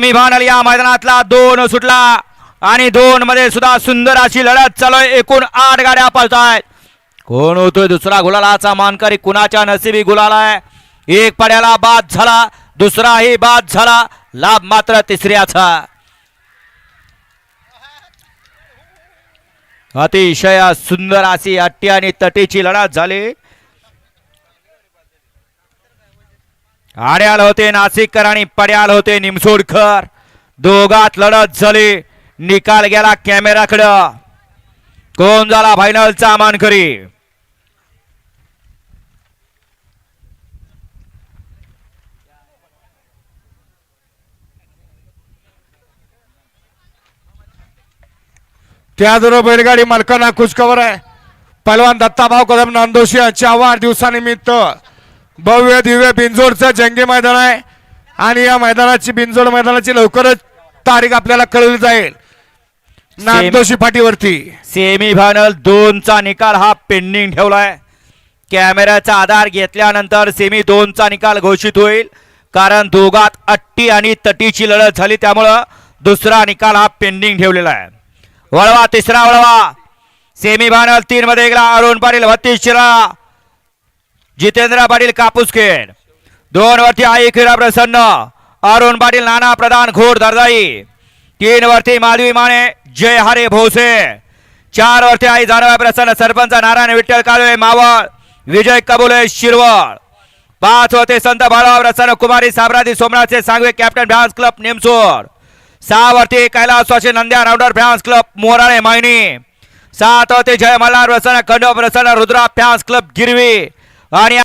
Semi या मैदानातला. दोन सुटला. आणि दोन मध्ये सुद्धा सुंदर अशी लढत चालू आहे एकूण आठ गाड्या पळतायत. कोण होतोय दुसरा गुलालाचा मानकरी? कुणाच्या नसिबी गुलाला आहे एक पड्याला बाद झाला. दुसराही बाद झाला. लाभ मात्र तिसऱ्याचा. अतिशय सुंदर अशी अट्टी आणि तटीची लढत झाली. आड्याल होते नाशिककर आणि पड्याल होते निमसोडकर दोघात लढत झाली. निकाल गेला कॅमेराकडं. कोण झाला फायनलचा मानकरी? त्याचबरोबर बैलगाडी मालकांना खुशखबर आहे. पहलवान दत्ताभाऊ कदम नांदोशी यांच्या वाढदिवसानिमित्त भव्य दिव्य बिंजोडचं जंगी मैदान आहे. आणि या मैदानाची बिंजोड मैदानाची लवकरच तारीख आपल्याला कळवली जाईल. नांदोशी फाटीवरती सेमी फायनल दोनचा निकाल हा पेंडिंग ठेवलाय. कॅमेऱ्याचा आधार घेतल्यानंतर सेमी दोनचा निकाल घोषित होईल. कारण दोघात अट्टी आणि तटीची लढत झाली त्यामुळं दुसरा निकाल हा पेंडिंग ठेवलेला आहे. वळवा तिसरा वळवा. सेमी फायनल तीन मध्ये गेला अरुण पाटील बत्तीस शिरा जितेंद्र पाटील कापूसखेड दोन वरती आई खिरा प्रसन्न. अरुण पाटील नाना प्रधान घोर दरदाई तीन वरती माधवी माने जय हरे भोसे. चार वरती आई जानवा प्रसन्न सरपंच नारायण विठ्ठल कालवे मावळ. विजय कबुले शिरवळ. पाच होते संत बाळाव प्रसन्न कुमारी साम्राज्य सोमनाथचे सांगवे कॅप्टन फॅन्स क्लब नेमसोड सहा वरती कैलास वाशी नंद्या rounder fans club Morale Mayani. सात होते जय मल्हार प्रसन्न खंडो प्रसन्न रुद्रा फॅन्स क्लब गिरवी. आणि